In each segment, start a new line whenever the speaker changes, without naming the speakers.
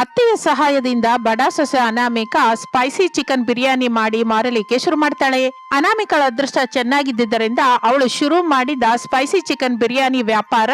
ಅತ್ತೆಯ ಸಹಾಯದಿಂದ ಬಡ ಸೊಸೆ ಅನಾಮಿಕ ಸ್ಪೈಸಿ ಚಿಕನ್ ಬಿರಿಯಾನಿ ಮಾಡಿ ಮಾರಲಿಕ್ಕೆ ಶುರು ಮಾಡ್ತಾಳೆ. ಅನಾಮಿಕಳ ಅದೃಷ್ಟ ಚೆನ್ನಾಗಿದ್ದರಿಂದ ಅವಳು ಶುರು ಮಾಡಿದ ಸ್ಪೈಸಿ ಚಿಕನ್ ಬಿರಿಯಾನಿ ವ್ಯಾಪಾರ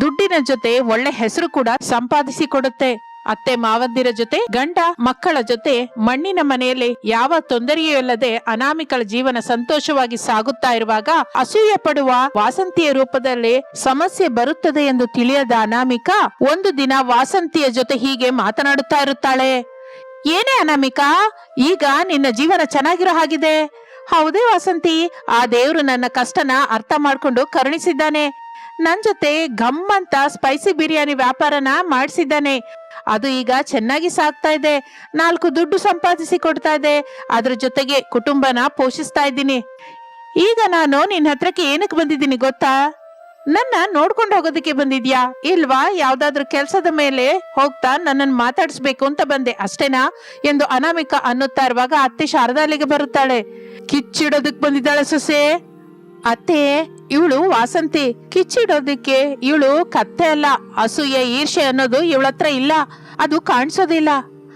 ದುಡ್ಡಿನ ಜೊತೆ ಒಳ್ಳೆ ಹೆಸರು ಕೂಡ ಸಂಪಾದಿಸಿ ಕೊಡುತ್ತೆ. ಅತ್ತೆ ಮಾವಂದಿರ ಜೊತೆ, ಗಂಡ ಮಕ್ಕಳ ಜೊತೆ, ಮಣ್ಣಿನ ಮನೆಯಲ್ಲಿ ಯಾವ ತೊಂದರೆಯೂ ಇಲ್ಲದೆ ಅನಾಮಿಕಳ ಜೀವನ ಸಂತೋಷವಾಗಿ ಸಾಗುತ್ತಾ ಇರುವಾಗ ಅಸೂಯೆ ಪಡುವ ವಾಸಂತಿಯ ರೂಪದಲ್ಲಿ ಸಮಸ್ಯೆ ಬರುತ್ತದೆ ಎಂದು ತಿಳಿಯದ ಅನಾಮಿಕ ಒಂದು ದಿನ ವಾಸಂತಿಯ ಜೊತೆ ಹೀಗೆ ಮಾತನಾಡುತ್ತಾ ಇರುತ್ತಾಳೆ. ಏನೇ ಅನಾಮಿಕಾ, ಈಗ ನಿನ್ನ ಜೀವನ ಚೆನ್ನಾಗಿರೋ ಹಾಗಿದೆ. ಹೌದೇ ವಾಸಂತಿ, ಆ ದೇವರು ನನ್ನ ಕಷ್ಟನ ಅರ್ಥ ಮಾಡ್ಕೊಂಡು ಕರುಣಿಸಿದ್ದಾನೆ. ನನ್ ಜೊತೆ ಗಮ್ಮಂತ ಸ್ಪೈಸಿ ಬಿರಿಯಾನಿ ವ್ಯಾಪಾರನ ಮಾಡಿಸಿದ್ದಾನೆ. ಅದು ಈಗ ಚೆನ್ನಾಗಿ ಸಾಕ್ತಾ ಇದೆ. ನಾಲ್ಕು ದುಡ್ಡು ಸಂಪಾದಿಸಿ ಕೊಡ್ತಾ ಇದೆ. ಅದ್ರ ಜೊತೆಗೆ ಕುಟುಂಬನ ಪೋಷಿಸ್ತಾ ಇದ್ದೀನಿ. ಈಗ ನಾನು ನಿನ್ನ ಹತ್ರಕ್ಕೆ ಏನಕ್ಕೆ ಬಂದಿದ್ದೀನಿ ಗೊತ್ತಾ? ನನ್ನ ನೋಡ್ಕೊಂಡು ಹೋಗೋದಕ್ಕೆ ಬಂದಿದ್ಯಾ? ಇಲ್ವಾ? ಯಾವ್ದಾದ್ರು ಕೆಲಸದ ಮೇಲೆ ಹೋಗ್ತಾ ನನ್ನನ್ನು ಮಾತಾಡಿಸ್ಬೇಕು ಅಂತ ಬಂದೆ. ಅಷ್ಟೇನಾ? ಎಂದು ಅನಾಮಿಕ ಅನ್ನುತ್ತಾ ಇರುವಾಗ ಅತ್ತೆ ಶಾರದಾ ಅಲ್ಲಿಗೆ ಬರುತ್ತಾಳೆ. ಕಿಚ್ಚಿಡೋದಕ್ ಬಂದಿದ್ದಾಳೆ ಸೊಸೆ. ಅತ್ತೆ, ಇವಳು ವಾಸಂತಿ. ಕಿಚ್ಚಿಡೋದಿಕ್ಕೆ ಇವಳು ಕತ್ತೆ ಅಲ್ಲ. ಅಸೂಯೆ ಈರ್ಷೆ ಅನ್ನೋದು ಇವಳತ್ರ ಇಲ್ಲ. ಅದು ಕಾಣಿಸೋದಿಲ್ಲ.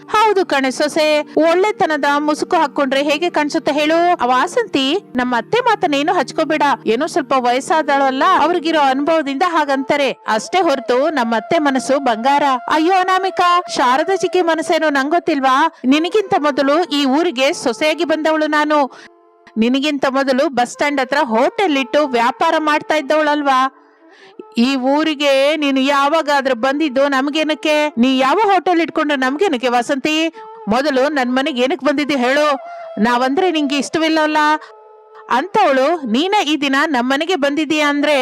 ಹೌದು ಕಣೆ ಸೊಸೆ, ಒಳ್ಳೆತನದ ಮುಸುಕು ಹಾಕೊಂಡ್ರೆ ಹೇಗೆ ಕಾಣಿಸುತ್ತೆ ಹೇಳು. ವಾಸಂತಿ ನಮ್ಮ ಅತ್ತೆ ಮಾತನ್ನೇನು ಹಚ್ಕೋಬೇಡ. ಏನೋ ಸ್ವಲ್ಪ ವಯಸ್ಸಾದಳಲ್ಲ ಅವ್ರಿಗಿರೋ ಅನುಭವದಿಂದ ಹಾಗಂತಾರೆ. ಅಷ್ಟೇ ಹೊರತು ನಮ್ಮ ಅತ್ತೆ ಮನಸ್ಸು ಬಂಗಾರ. ಅಯ್ಯೋ ಅನಾಮಿಕಾ, ಶಾರದಾ ಚಿಕ್ಕಿ ಮನಸ್ಸೇನೋ ನಂಗೊತ್ತಿಲ್ವಾ? ನಿನಗಿಂತ ಮೊದಲು ಈ ಊರಿಗೆ ಸೊಸೆಯಾಗಿ ಬಂದವಳು ನಾನು. ನಿನಗಿಂತ ಮೊದಲು ಬಸ್ ಸ್ಟ್ಯಾಂಡ್ ಹತ್ರ ಹೋಟೆಲ್ ಇಟ್ಟು ವ್ಯಾಪಾರ ಮಾಡ್ತಾ ಇದ್ದವಳಲ್ವಾ? ಈ ಊರಿಗೆ ನೀನು ಯಾವಾಗಾದ್ರೂ ಬಂದಿದ್ದು ನಮ್ಗೇನಕ್ಕೆ? ನೀ ಯಾವ ಹೋಟೆಲ್ ಇಟ್ಕೊಂಡು ನಮ್ಗೇನಕ್ಕೆ ವಸಂತಿ? ಮೊದಲು ನನ್ ಮನೆಗೆ ಏನಕ್ಕೆ ಬಂದಿದ್ದೆ ಹೇಳು. ನಾವಂದ್ರೆ ನಿಂಗೆ ಇಷ್ಟವಿಲ್ಲವಲ್ಲ ಅಂತವಳು, ನೀನ ಈ ದಿನ ನಮ್ಮನೆಗೆ ಬಂದಿದೀಯ ಅಂದ್ರೆ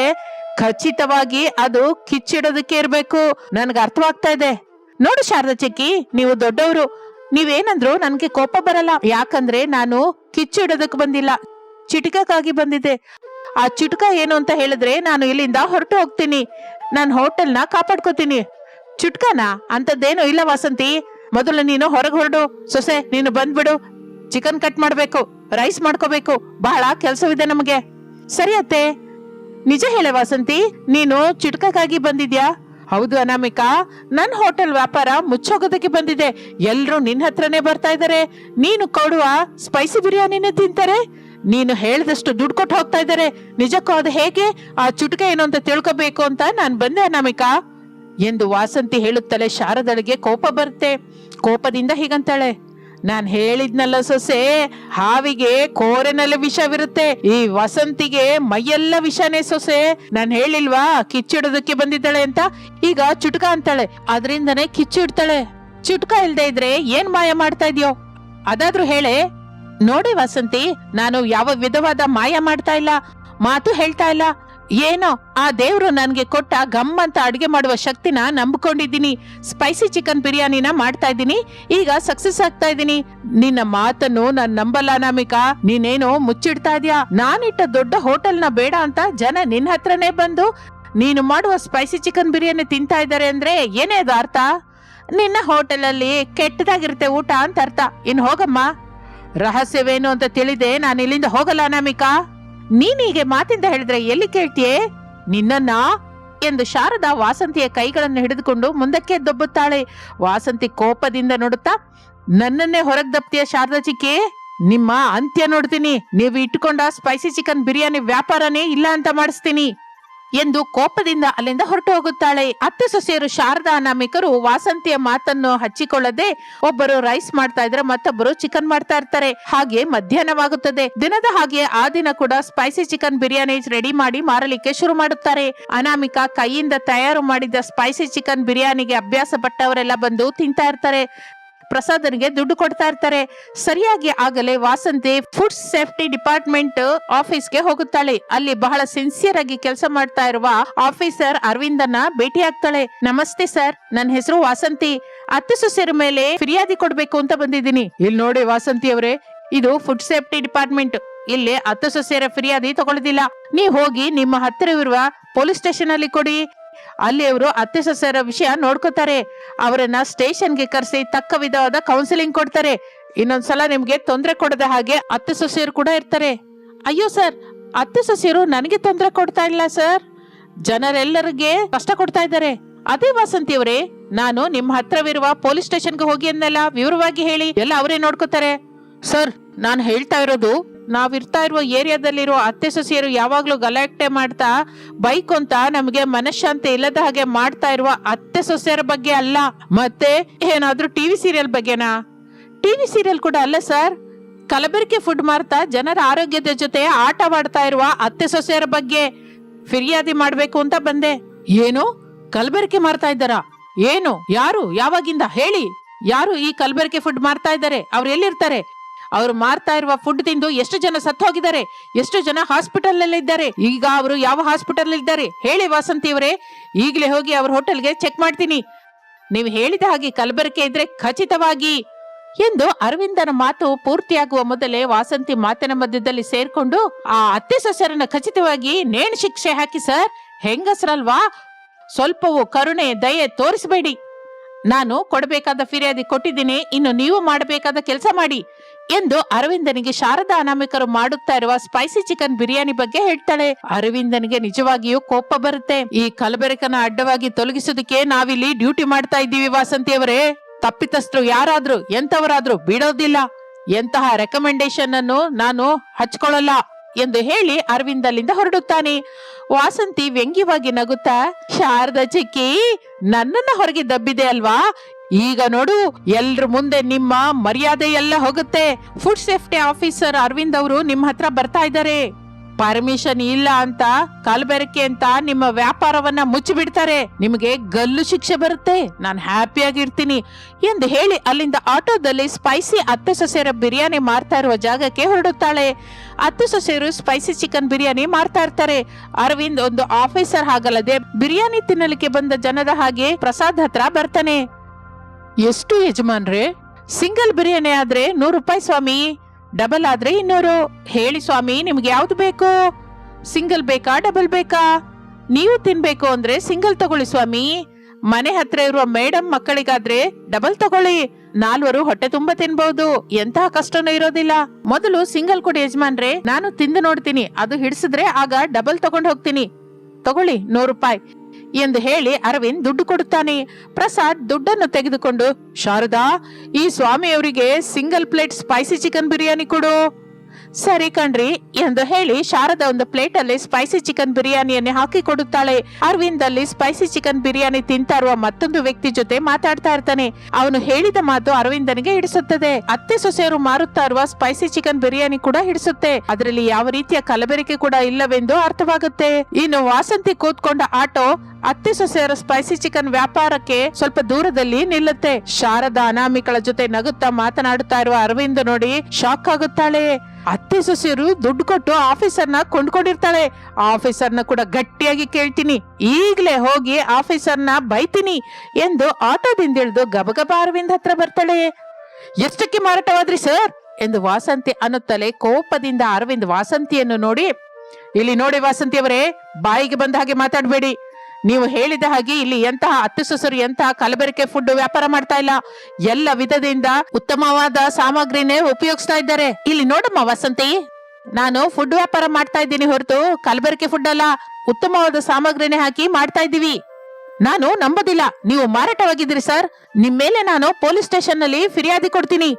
ಖಚಿತವಾಗಿ ಅದು ಕಿಚ್ಚಿಡೋದಕ್ಕೆ ಇರ್ಬೇಕು. ನನ್ಗೆ ಅರ್ಥವಾಗ್ತಾ ಇದೆ. ನೋಡು ಶಾರದಾ ಚಿಕ್ಕಿ, ನೀವು ದೊಡ್ಡವರು. ನೀವೇನಂದ್ರು ನನ್ಗೆ ಕೋಪ ಬರಲ್ಲ. ಯಾಕಂದ್ರೆ ನಾನು ಕಿಚ್ಚಿಡೋದಕ್ಕೆ ಬಂದಿಲ್ಲ. ಚಿಟಿಕಕ್ಕಾಗಿ ಬಂದಿದೆ ಆ ಚಿಟಕ ಏನು ಅಂತ ಹೇಳಿದ್ರೆ ನಾನು ಇಲ್ಲಿಂದ ಹೊರಟು ಹೋಗ್ತೀನಿ. ನಾನು ಹೋಟೆಲ್ನ ಕಾಪಾಡ್ಕೋತೀನಿ. ಚುಟ್ಕನ? ಅಂತದ್ದೇನು ಇಲ್ಲ ವಾಸಂತಿ. ಮೊದಲು ನೀನು ಹೊರಗೆ ಹೊರಡು. ಸೊಸೆ, ನೀನು ಬಂದ್ಬಿಡು. ಚಿಕನ್ ಕಟ್ ಮಾಡ್ಬೇಕು. ರೈಸ್ ಮಾಡ್ಕೋಬೇಕು. ಬಹಳ ಕೆಲಸವಿದೆ ನಮಗೆ. ಸರಿ ಅತ್ತೆ. ನಿಜ ಹೇಳ ವಾಸಂತಿ, ನೀನು ಚಿಟ್ಕಕ್ಕಾಗಿ ಬಂದಿದ್ಯಾ? ಹೌದು ಅನಾಮಿಕಾ. ನನ್ ಹೋಟೆಲ್ ವ್ಯಾಪಾರ ಮುಚ್ಚೋಗೋದಕ್ಕೆ ಬಂದಿದೆ. ಎಲ್ಲರೂ ನಿನ್ನ ಹತ್ರನೇ ಬರ್ತಾ ಇದ್ದಾರೆ ನೀನು ಕೊಡುವ ಸ್ಪೈಸಿ ಬಿರಿಯಾನಿನೇ ತಿಂತಾರೆ. ನೀನು ಹೇಳಿದಷ್ಟು ದುಡ್ಡು ಕೊಟ್ಟು ಹೋಗ್ತಾ ಇದ್ದಾರೆ ನಿಜಕ್ಕೂ ಅದು ಹೇಗೆ? ಆ ಚುಟುಕ ಏನು ಅಂತ ತಿಳ್ಕೋಬೇಕು ಅಂತ ನಾನು ಬಂದೆ ಅನಾಮಿಕಾ. ಎಂದು ವಾಸಂತಿ ಹೇಳುತ್ತಲೇ ಶಾರದಳಿಗೆ ಕೋಪ ಬರುತ್ತೆ. ಕೋಪದಿಂದ ಹೀಗಂತಾಳೆ. ನಾನ್ ಹೇಳಿದ್ನಲ್ಲ ಸೊಸೆ, ಹಾವಿಗೆ ಕೋರೆನಲ್ಲಿ ವಿಷವಿರುತ್ತೆ, ಈ ವಸಂತಿಗೆ ಮೈಯೆಲ್ಲ ವಿಷನೇ ಸೊಸೆ. ನಾನ್ ಹೇಳಿಲ್ವಾ, ಕಿಚ್ಚಿಡೋದಕ್ಕೆ ಬಂದಿದ್ದಾಳೆ ಅಂತ? ಈಗ ಚುಟ್ಕ ಅಂತಾಳೆ, ಅದರಿಂದನೇ ಕಿಚ್ಚಿಡ್ತಾಳೆ. ಚುಟ್ಕ ಇಲ್ದೇ ಇದ್ರೆ ಏನ್ ಮಾಯ ಮಾಡ್ತಾ ಇದ್ಯೋ? ಅದಾದ್ರೂ ಹೇಳೆ, ನೋಡಿ ವಸಂತಿ, ನಾನು ಯಾವ ವಿಧವಾದ ಮಾಯ ಮಾಡ್ತಾ ಇಲ್ಲ, ಮಾತು ಹೇಳ್ತಾ ಇಲ್ಲ ಏನೋ? ಆ ದೇವ್ರು ನನ್ಗೆ ಕೊಟ್ಟ ಗಮ್ ಅಂತ ಅಡಿಗೆ ಮಾಡುವ ಶಕ್ತಿನ ನಂಬ್ಕೊಂಡಿದ್ದೀನಿ. ಸ್ಪೈಸಿ ಚಿಕನ್ ಬಿರಿಯಾನಿನ ಮಾಡ್ತಾ ಇದ್ದೀನಿ. ಈಗ ಸಕ್ಸಸ್ ಆಗ್ತಾ ಇದ್ದೀನಿ. ನಿನ್ನ ಮಾತನ್ನು ನಾನ್ ನಂಬಲ್ಲ ಅನಾಮಿಕಾ. ನೀನೇನೋ ಮುಚ್ಚಿಡ್ತಾ ಇದ್ಯಾ? ನಾನಿಟ್ಟ ದೊಡ್ಡ ಹೋಟೆಲ್ನ ಬೇಡ ಅಂತ ಜನ ನಿನ್ ಹತ್ರನೇ ಬಂದು ನೀನು ಮಾಡುವ ಸ್ಪೈಸಿ ಚಿಕನ್ ಬಿರಿಯಾನಿ ತಿಂತಾ ಇದ್ದಾರೆ ಅಂದ್ರೆ ಏನೇ ಅದು ಅರ್ಥ? ನಿನ್ನ ಹೋಟೆಲಲ್ಲಿ ಕೆಟ್ಟದಾಗಿರುತ್ತೆ ಊಟ ಅಂತ ಅರ್ಥ. ಇನ್ ಹೋಗಮ್ಮ. ರಹಸ್ಯವೇನು ಅಂತ ತಿಳಿದೆ. ನಾನು ಇಲ್ಲಿಂದ ಹೋಗಲ್ಲ ಅನಾಮಿಕಾ. ನೀನೀಗೆ ಮಾತಿಂದ ಹೇಳಿದ್ರೆ ಎಲ್ಲಿ ಕೇಳ್ತೀಯೇ? ನಿನ್ನನ್ನ ಎಂದು ಶಾರದಾ ವಾಸಂತಿಯ ಕೈಗಳನ್ನು ಹಿಡಿದುಕೊಂಡು ಮುಂದಕ್ಕೆ ದೊಬ್ಬುತ್ತಾಳೆ ವಾಸಂತಿ ಕೋಪದಿಂದ ನೋಡುತ್ತಾ, ನನ್ನನ್ನೇ ಹೊರಗ್ ದಪ್ತಿಯ ಶಾರದಾ ಚಿಕ್ಕಿ ನಿಮ್ಮ ಅಂತ್ಯ ನೋಡ್ತೀನಿ. ನೀವು ಇಟ್ಕೊಂಡ ಸ್ಪೈಸಿ ಚಿಕನ್ ಬಿರಿಯಾನಿ ವ್ಯಾಪಾರನೇ ಇಲ್ಲ ಅಂತ ಮಾಡಿಸ್ತೀನಿ. ಎಂದು ಕೋಪದಿಂದ ಅಲ್ಲಿಂದ ಹೊರಟು ಹೋಗುತ್ತಾಳೆ ಅತ್ತೆ ಸೊಸೆಯರು ಶಾರದಾ ಅನಾಮಿಕರು ವಾಸಂತಿಯ ಮಾತನ್ನು ಹಚ್ಚಿಕೊಳ್ಳದೆ ಒಬ್ಬರು ರೈಸ್ ಮಾಡ್ತಾ ಇದ್ರೆ ಮತ್ತೊಬ್ಬರು ಚಿಕನ್ ಮಾಡ್ತಾ ಇರ್ತಾರೆ. ಹಾಗೆ ಮಧ್ಯಾಹ್ನವಾಗುತ್ತದೆ. ದಿನದ ಹಾಗೆ ಆ ದಿನ ಕೂಡ ಸ್ಪೈಸಿ ಚಿಕನ್ ಬಿರಿಯಾನಿ ರೆಡಿ ಮಾಡಿ ಮಾರಲಿಕ್ಕೆ ಶುರು ಮಾಡುತ್ತಾರೆ. ಅನಾಮಿಕ ಕೈಯಿಂದ ತಯಾರು ಮಾಡಿದ ಸ್ಪೈಸಿ ಚಿಕನ್ ಬಿರಿಯಾನಿಗೆ ಅಭ್ಯಾಸ ಪಟ್ಟವರೆಲ್ಲ ಬಂದು ತಿಂತಾ ಇರ್ತಾರೆ. ಪ್ರಸಾದನಿಗೆ ದುಡ್ಡು ಕೊಡ್ತಾ ಇರ್ತಾರೆ. ಸರಿಯಾಗಿ ಆಗಲೇ ವಾಸಂತಿ ಫುಡ್ ಸೇಫ್ಟಿ ಡಿಪಾರ್ಟ್ಮೆಂಟ್ ಆಫೀಸ್ಗೆ ಹೋಗುತ್ತಾಳೆ. ಅಲ್ಲಿ ಬಹಳ ಸಿನ್ಸಿಯರ್ ಆಗಿ ಕೆಲಸ ಮಾಡ್ತಾ ಇರುವ ಆಫೀಸರ್ ಅರವಿಂದನ್ನ ಭೇಟಿ ಆಗ್ತಾಳೆ ನಮಸ್ತೆ ಸರ್, ನನ್ನ ಹೆಸರು ವಾಸಂತಿ. ಅತ್ತೆ ಮೇಲೆ ಫಿರ್ಯಾದಿ ಕೊಡ್ಬೇಕು ಅಂತ ಬಂದಿದ್ದೀನಿ. ಇಲ್ಲಿ ನೋಡಿ ವಾಸಂತಿ ಅವರೇ, ಇದು ಫುಡ್ ಸೇಫ್ಟಿ ಡಿಪಾರ್ಟ್ಮೆಂಟ್. ಇಲ್ಲಿ ಅತ್ತೆ ಸೊಸೆಯರ ಫಿರ್ಯಾದಿ ತಗೊಳ್ಳೋದಿಲ್ಲ. ನೀವು ಹೋಗಿ ನಿಮ್ಮ ಹತ್ತಿರವಿರುವ ಪೊಲೀಸ್ ಸ್ಟೇಷನ್ ಅಲ್ಲಿ ಕೊಡಿ. ಅಲ್ಲಿ ಅವರು ಅತ್ತೆ ಸೊಸೆಯರ ವಿಷಯ ನೋಡ್ಕೋತಾರೆ. ಅವರನ್ನ ಸ್ಟೇಷನ್ಗೆ ಕರೆಸಿ ತಕ್ಕ ವಿಧವಾದ ಕೌನ್ಸಿಲಿಂಗ್ ಕೊಡ್ತಾರೆ. ಇನ್ನೊಂದ್ಸಲ ನಿಮ್ಗೆ ತೊಂದರೆ ಕೊಡದ ಹಾಗೆ ಅತ್ತೆ ಸೊಸೆಯರು ಕೂಡ ಇರ್ತಾರೆ. ಅಯ್ಯೋ ಸರ್, ಅತ್ತೆ ಸೊಸೆಯರು ನನಗೆ ತೊಂದರೆ ಕೊಡ್ತಾ ಇಲ್ಲ ಸರ್. ಜನರೆಲ್ಲರಿಗೆ ಕಷ್ಟ ಕೊಡ್ತಾ ಇದ್ದಾರೆ. ಅದೇ ವಾಸಂತಿ ಅವರೇ, ನಾನು ನಿಮ್ಮ ಹತ್ರವಿರುವ ಪೊಲೀಸ್ ಸ್ಟೇಷನ್ಗೆ ಹೋಗಿ ಅನ್ನೆಲ್ಲ ವಿವರವಾಗಿ ಹೇಳಿ ಎಲ್ಲ ಅವರೇ ನೋಡ್ಕೋತಾರೆ. ಸರ್, ನಾನು ಹೇಳ್ತಾ ಇರೋದು ನಾವಿರ್ತಾ ಇರುವ ಏರಿಯಾದಲ್ಲಿರುವ ಅತ್ತೆ ಸೊಸೆಯರು ಯಾವಾಗಲೂ ಗಲಾಟೆ ಮಾಡ್ತಾ ಬೈಕ್ ಅಂತ ನಮಗೆ ಮನಃಶಾಂತಿ ಇಲ್ಲದ ಹಾಗೆ ಮಾಡ್ತಾ ಇರುವ ಅತ್ತೆ ಸೊಸೆಯರ ಬಗ್ಗೆ ಅಲ್ಲ. ಮತ್ತೆ ಏನಾದ್ರೂ ಟಿವಿ ಸೀರಿಯಲ್ ಬಗ್ಗೆನಾ? ಟಿವಿ ಸೀರಿಯಲ್ ಕೂಡ ಅಲ್ಲ ಸರ್. ಕಲಬೆರಕೆ ಫುಡ್ ಮಾರ್ತಾ ಜನರ ಆರೋಗ್ಯದ ಜೊತೆ ಆಟವಾಡ್ತಾ ಇರುವ ಅತ್ತೆ ಸೊಸೆಯರ ಬಗ್ಗೆ ಫಿರ್ಯಾದಿ ಮಾಡಬೇಕು ಅಂತ ಬಂದೆ. ಏನು? ಕಲಬೆರಕೆ ಮಾರ್ತಾ ಇದ್ದಾರಾ? ಏನು? ಯಾರು? ಯಾವಾಗಿಂದ? ಹೇಳಿ. ಯಾರು ಈ ಕಲಬೆರಕೆ ಫುಡ್ ಮಾರ್ತಾ ಇದ್ದಾರೆ? ಅವ್ರು ಎಲ್ಲಿರ್ತಾರೆ? ಅವ್ರು ಮಾರ್ತಾ ಇರುವ ಫುಡ್ ತಿಂದು ಎಷ್ಟು ಜನ ಸತ್ತು ಹೋಗಿದ್ದಾರೆ ಎಷ್ಟು ಜನ ಹಾಸ್ಪಿಟಲ್ ಅಲ್ಲಿ ಇದ್ದಾರೆ, ಈಗ ಅವರು ಯಾವ ಹಾಸ್ಪಿಟಲ್ ಇದ್ದಾರೆ? ಹೇಳಿ ವಾಸಂತಿ ಅವರೇ, ಈಗಲೇ ಹೋಗಿ ಅವ್ರ ಹೋಟೆಲ್ಗೆ ಚೆಕ್ ಮಾಡ್ತೀನಿ. ನೀವು ಹೇಳಿದ ಹಾಗೆ ಕಲಬೆರಕೆ ಇದ್ರೆ ಖಚಿತವಾಗಿ ಎಂದು ಅರವಿಂದನ ಮಾತು ಪೂರ್ತಿಯಾಗುವ ಮೊದಲೇ ವಾಸಂತಿ ಮಾತಿನ ಮಧ್ಯದಲ್ಲಿ ಸೇರ್ಕೊಂಡು, ಆ ಅತ್ತೆ ಸೊಸರನ್ನ ಖಚಿತವಾಗಿ ನೇಣು ಶಿಕ್ಷೆ ಹಾಕಿ, ಸರ್, ಹೆಂಗಸರಲ್ವಾ? ಸ್ವಲ್ಪವೂ ಕರುಣೆ, ದಯೆ ತೋರಿಸಬೇಡಿ. ನಾನು ಕೊಡಬೇಕಾದ ಫಿರ್ಯಾದಿ ಕೊಟ್ಟಿದ್ದೀನಿ, ಇನ್ನು ನೀವು ಮಾಡಬೇಕಾದ ಕೆಲಸ ಮಾಡಿ. ಎಂದು ಅರವಿಂದನಿಗೆ ಶಾರದಾ ಅನಾಮಿಕರು ಮಾಡುತ್ತಾ ಇರುವ ಸ್ಪೈಸಿ ಚಿಕನ್ ಬಿರಿಯಾನಿ ಬಗ್ಗೆ ಹೇಳ್ತಾಳೆ. ಅರವಿಂದನಿಗೆ ನಿಜವಾಗಿಯೂ ಕೋಪ ಬರುತ್ತೆ. ಈ ಕಲಬೆರಕನ ಅಡ್ಡವಾಗಿ ತೊಲಗಿಸೋದಕ್ಕೆ ನಾವಿಲ್ಲಿ ಡ್ಯೂಟಿ ಮಾಡ್ತಾ ಇದ್ದೀವಿ ವಾಸಂತಿ ಅವರೇ ತಪ್ಪಿತಸ್ಥರು ಯಾರಾದ್ರೂ ಎಂತವರಾದ್ರೂ ಬಿಡೋದಿಲ್ಲ. ಎಂತಹ ರೆಕಮೆಂಡೇಶನ್ ಅನ್ನು ನಾನು ಹಚ್ಕೊಳ್ಳಲ್ಲ ಎಂದು ಹೇಳಿ ಅರವಿಂದ್ ಅಲ್ಲಿಂದ ಹೊರಡುತ್ತಾನೆ. ವಾಸಂತಿ ವ್ಯಂಗ್ಯವಾಗಿ ನಗುತ್ತಾ, ಶಾರದ ಚಿಕ್ಕಿ, ನನ್ನನ್ನ ಹೊರಗೆ ದಬ್ಬಿದೆ ಅಲ್ವಾ? ಈಗ ನೋಡು, ಎಲ್ರ ಮುಂದೆ ನಿಮ್ಮ ಮರ್ಯಾದೆ ಎಲ್ಲ ಹೋಗುತ್ತೆ. ಫುಡ್ ಸೇಫ್ಟಿ ಆಫೀಸರ್ ಅರವಿಂದ್ ಅವರು ನಿಮ್ಮ ಹತ್ರ ಬರ್ತಾ ಇದ್ದಾರೆ. ಪರ್ಮಿಷನ್ ಇಲ್ಲ ಅಂತ ಕಾಲ್ಬೆರಕೆ ಅಂತ ನಿಮ್ಮ ವ್ಯಾಪಾರವನ್ನ ಮುಚ್ಚಿಬಿಡ್ತಾರೆ. ನಿಮಗೆ ಗಲ್ಲು ಶಿಕ್ಷೆ ಬರುತ್ತೆ. ನಾನು ಹ್ಯಾಪಿಯಾಗಿರ್ತೀನಿ ಎಂದು ಹೇಳಿ ಅಲ್ಲಿಂದ ಆಟೋದಲ್ಲಿ ಸ್ಪೈಸಿ ಅತ್ತೆ ಸೊಸೆಯರ ಬಿರಿಯಾನಿ ಮಾರ್ತಾ ಇರುವ ಜಾಗಕ್ಕೆ ಹೊರಡುತ್ತಾಳೆ. ಅತ್ತೆ ಸೊಸೆಯರು ಸ್ಪೈಸಿ ಚಿಕನ್ ಬಿರಿಯಾನಿ ಮಾರ್ತಾ ಇರ್ತಾರೆ. ಅರವಿಂದ್ ಒಂದು ಆಫೀಸರ್ ಹಾಗಲ್ಲದೆ ಬಿರಿಯಾನಿ ತಿನ್ನಲಿಕ್ಕೆ ಬಂದ ಜನರ ಹಾಗೆ ಪ್ರಸಾದ್ ಹತ್ರ ಬರ್ತಾನೆ. ಎಷ್ಟು ಯಜಮಾನ್ರೆ? ಸಿಂಗಲ್ ಬಿರಿಯಾನಿ ಆದ್ರೆ ನೂರು ರೂಪಾಯಿ ಸ್ವಾಮಿ, ಡಬಲ್ ಆದ್ರೆ ಇನ್ನೂರು. ಹೇಳಿ ಸ್ವಾಮಿ, ನಿಮ್ಗೆ ಯಾವ್ದು ಬೇಕು? ಸಿಂಗಲ್ ಬೇಕಾ, ಡಬಲ್ ಬೇಕಾ? ನೀವು ತಿನ್ಬೇಕು ಅಂದ್ರೆ ಸಿಂಗಲ್ ತಗೊಳ್ಳಿ ಸ್ವಾಮಿ. ಮನೆ ಹತ್ರ ಇರುವ ಮೇಡಮ್ ಮಕ್ಕಳಿಗಾದ್ರೆ ಡಬಲ್ ತಗೊಳ್ಳಿ. ನಾಲ್ವರು ಹೊಟ್ಟೆ ತುಂಬಾ ತಿನ್ಬಹುದು ಎಂತಹ ಕಷ್ಟನೂ ಇರೋದಿಲ್ಲ. ಮೊದಲು ಸಿಂಗಲ್ ಕೊಡಿ ಯಜಮಾನ್ರೆ. ನಾನು ತಿಂದು ನೋಡ್ತೀನಿ. ಅದು ಹಿಡಿಸಿದ್ರೆ ಆಗ ಡಬಲ್ ತಗೊಂಡ್ ಹೋಗ್ತೀನಿ. ತಗೊಳ್ಳಿ ನೂರು ರೂಪಾಯಿ. ಎಂದು ಹೇಳಿ ಅರವಿಂದ್ ದುಡ್ಡು ಕೊಡುತ್ತಾನೆ. ಪ್ರಸಾದ್ ದುಡ್ಡನ್ನು ತೆಗೆದುಕೊಂಡು, ಶಾರದಾ, ಈ ಸ್ವಾಮಿಯವರಿಗೆ single plate spicy chicken biryani ಕೊಡು. ಸರಿ ಕಣ್ರಿ, ಎಂದು ಹೇಳಿ ಶಾರದಾ ಒಂದು ಪ್ಲೇಟ್ ಅಲ್ಲಿ ಸ್ಪೈಸಿ ಚಿಕನ್ ಬಿರಿಯಾನಿಯನ್ನೇ ಹಾಕಿ ಕೊಡುತ್ತಾಳೆ. ಅರವಿಂದ್ ಅಲ್ಲಿ ಸ್ಪೈಸಿ ಚಿಕನ್ ಬಿರಿಯಾನಿ ತಿಂತಾರುವ ಮತ್ತೊಂದು ವ್ಯಕ್ತಿ ಜೊತೆ ಮಾತಾಡ್ತಾ ಇರ್ತಾನೆ. ಅವನು ಹೇಳಿದ ಮಾತು ಅರವಿಂದನಿಗೆ ಹಿಡಿಸುತ್ತದೆ. ಅತ್ತೆ ಸೊಸೆಯರು ಮಾರುತ್ತಾ ಇರುವ ಸ್ಪೈಸಿ ಚಿಕನ್ ಬಿರಿಯಾನಿ ಕೂಡ ಹಿಡಿಸುತ್ತೆ. ಅದರಲ್ಲಿ ಯಾವ ರೀತಿಯ ಕಲಬೆರಕೆ ಕೂಡ ಇಲ್ಲವೆಂದು ಅರ್ಥವಾಗುತ್ತೆ. ಇನ್ನು ವಾಸಂತಿ ಕೂತ್ಕೊಂಡ ಆಟೋ ಅತ್ತೆ ಸೊಸೆಯರ ಸ್ಪೈಸಿ ಚಿಕನ್ ವ್ಯಾಪಾರಕ್ಕೆ ಸ್ವಲ್ಪ ದೂರದಲ್ಲಿ ನಿಲ್ಲುತ್ತೆ. ಶಾರದಾ ಅನಾಮಿಕಳ ಜೊತೆ ನಗುತ್ತಾ ಮಾತನಾಡುತ್ತಾ ಇರುವ ಅರವಿಂದ್ ನೋಡಿ ಶಾಕ್ ಆಗುತ್ತಾಳೆ. ಅತ್ತೆ ಸೊಸೆಯರು ದುಡ್ಡು ಕೊಟ್ಟು ಆಫೀಸರ್ನ ಕೊಂಡ್ಕೊಂಡಿರ್ತಾಳೆ. ಆಫೀಸರ್ನ ಕೂಡ ಗಟ್ಟಿಯಾಗಿ ಕೇಳ್ತೀನಿ. ಈಗ್ಲೇ ಹೋಗಿ ಆಫೀಸರ್ನ ಬೈತೀನಿ ಎಂದು ಆಟೋದಿಂದ ಇಳಿದು ಗಬಗಬ ಅರವಿಂದ್ ಹತ್ರ ಬರ್ತಾಳೆ. ಎಷ್ಟಕ್ಕೆ ಮಾರಾಟವಾದ್ರಿ ಸರ್? ಎಂದು ವಾಸಂತಿ ಅನ್ನುತ್ತಲೇ ಕೋಪದಿಂದ ಅರವಿಂದ್ ವಾಸಂತಿಯನ್ನು ನೋಡಿ, ಇಲ್ಲಿ ನೋಡಿ ವಾಸಂತಿ ಅವರೇ ಬಾಯಿಗೆ ಬಂದ ಹಾಗೆ ಮಾತಾಡಬೇಡಿ. ನೀವು ಹೇಳಿದ ಹಾಗೆ ಇಲ್ಲಿ ಎಂತಹ ಅತ್ತು ಸೊಸರು, ಎಂತಹ ಕಲಬೆರಕೆ ಫುಡ್ ವ್ಯಾಪಾರ ಮಾಡ್ತಾ ಇಲ್ಲ. ಎಲ್ಲ ವಿಧದಿಂದ ಉತ್ತಮವಾದ ಸಾಮಗ್ರಿನೇ ಉಪಯೋಗಿಸ್ತಾ ಇದ್ದಾರೆ. ಇಲ್ಲಿ ನೋಡಮ್ಮ ವಸಂತಿ, ನಾನು ಫುಡ್ ವ್ಯಾಪಾರ ಮಾಡ್ತಾ ಇದ್ದೀನಿ ಹೊರತು ಕಲಬೆರಕೆ ಫುಡ್ ಅಲ್ಲ, ಉತ್ತಮವಾದ ಸಾಮಗ್ರಿನೇ ಹಾಕಿ ಮಾಡ್ತಾ ಇದ್ದೀವಿ. ನಾನು ನಂಬೋದಿಲ್ಲ, ನೀವು ಮಾರಾಟವಾಗಿದ್ದೀರಿ ಸರ್. ನಿಮ್ ಮೇಲೆ ನಾನು ಪೊಲೀಸ್ ಸ್ಟೇಷನ್ನಲ್ಲಿ ಫಿರ್ಯಾದಿ ಕೊಡ್ತೀನಿ.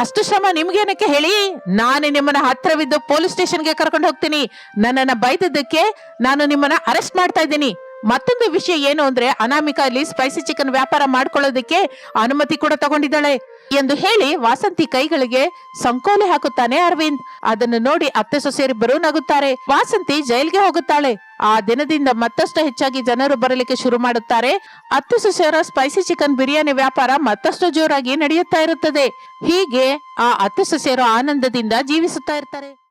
ಅಷ್ಟು ಶ್ರಮ ನಿಮ್ಗೇನಕ್ಕೆ ಹೇಳಿ? ನಾನು ನಿಮ್ಮನ್ನ ಹತ್ರವಿದ್ದು ಪೊಲೀಸ್ ಸ್ಟೇಷನ್ಗೆ ಕರ್ಕೊಂಡು ಹೋಗ್ತೀನಿ. ನನ್ನನ್ನ ಬೈದಿದ್ದಕ್ಕೆ ನಾನು ನಿಮ್ಮನ್ನ ಅರೆಸ್ಟ್ ಮಾಡ್ತಾ ಇದ್ದೀನಿ. ಮತ್ತೊಂದು ವಿಷಯ ಏನು ಅಂದ್ರೆ ಅನಾಮಿಕ ಅಲ್ಲಿ ಸ್ಪೈಸಿ ಚಿಕನ್ ವ್ಯಾಪಾರ ಮಾಡ್ಕೊಳ್ಳೋದಕ್ಕೆ ಅನುಮತಿ ಕೂಡ ತಗೊಂಡಿದ್ದಾಳೆ ಎಂದು ಹೇಳಿ ವಾಸಂತಿ ಕೈಗಳಿಗೆ ಸಂಕೋಲೆ ಹಾಕುತ್ತಾನೆ ಅರವಿಂದ್. ಅದನ್ನು ನೋಡಿ ಅತ್ತೆ ಸೊಸೆಯರಿಬ್ಬರು ನಗುತ್ತಾರೆ ವಾಸಂತಿ ಜೈಲ್ಗೆ ಹೋಗುತ್ತಾಳೆ. ಆ ದಿನದಿಂದ ಮತ್ತಷ್ಟು ಹೆಚ್ಚಾಗಿ ಜನರು ಬರಲಿಕ್ಕೆ ಶುರು ಮಾಡುತ್ತಾರೆ. ಅತ್ತೆ ಸೊಸೆಯರ ಸ್ಪೈಸಿ ಚಿಕನ್ ಬಿರಿಯಾನಿ ವ್ಯಾಪಾರ ಮತ್ತಷ್ಟು ಜೋರಾಗಿ ನಡೆಯುತ್ತಾ ಇರುತ್ತದೆ. ಹೀಗೆ ಆ ಅತ್ತೆ ಸೊಸೆಯರು ಆನಂದದಿಂದ ಜೀವಿಸುತ್ತಾ ಇರ್ತಾರೆ.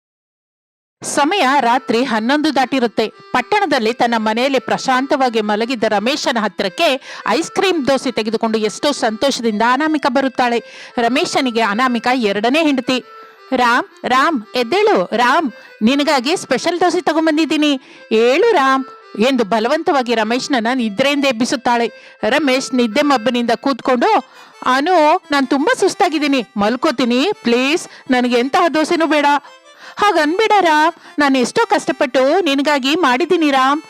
ಸಮಯ ರಾತ್ರಿ ಹನ್ನೊಂದು ದಾಟಿರುತ್ತೆ. ಪಟ್ಟಣದಲ್ಲಿ ತನ್ನ ಮನೆಯಲ್ಲಿ ಪ್ರಶಾಂತವಾಗಿ ಮಲಗಿದ್ದ ರಮೇಶನ ಹತ್ತಿರಕ್ಕೆ ಐಸ್ ಕ್ರೀಮ್ ದೋಸೆ ತೆಗೆದುಕೊಂಡು ಎಷ್ಟೋ ಸಂತೋಷದಿಂದ ಅನಾಮಿಕ ಬರುತ್ತಾಳೆ. ರಮೇಶನಿಗೆ ಅನಾಮಿಕ ಎರಡನೇ ಹೆಂಡತಿ. ರಾಮ್ ರಾಮ್, ಎದ್ದೇಳು, ರಾಮ್, ನಿನಗಾಗಿ ಸ್ಪೆಷಲ್ ದೋಸೆ ತಗೊಂಬಂದಿದ್ದೀನಿ. ಏಳು, ರಾಮ್ ಎಂದು ಬಲವಂತವಾಗಿ ರಮೇಶ್ನನ್ನ ನಿದ್ರೆಯಿಂದ ಎಬ್ಬಿಸುತ್ತಾಳೆ. ರಮೇಶ್ ನಿದ್ದೆ ಮಬ್ಬನಿಂದ ಕೂತ್ಕೊಂಡು, ಅನು, ನಾನು ತುಂಬಾ ಸುಸ್ತಾಗಿದ್ದೀನಿ. ಮಲ್ಕೋತೀನಿ, ಪ್ಲೀಸ್, ನನಗೆ ಎಂತಹ ದೋಸೆನೂ ಬೇಡ. ಹಾಗನ್ಬೇಡ ರಾಮ್ ನಾನು ಎಷ್ಟೋ ಕಷ್ಟಪಟ್ಟು ನಿನಗಾಗಿ ಮಾಡಿದ್ದೀನಿ ರಾಮ್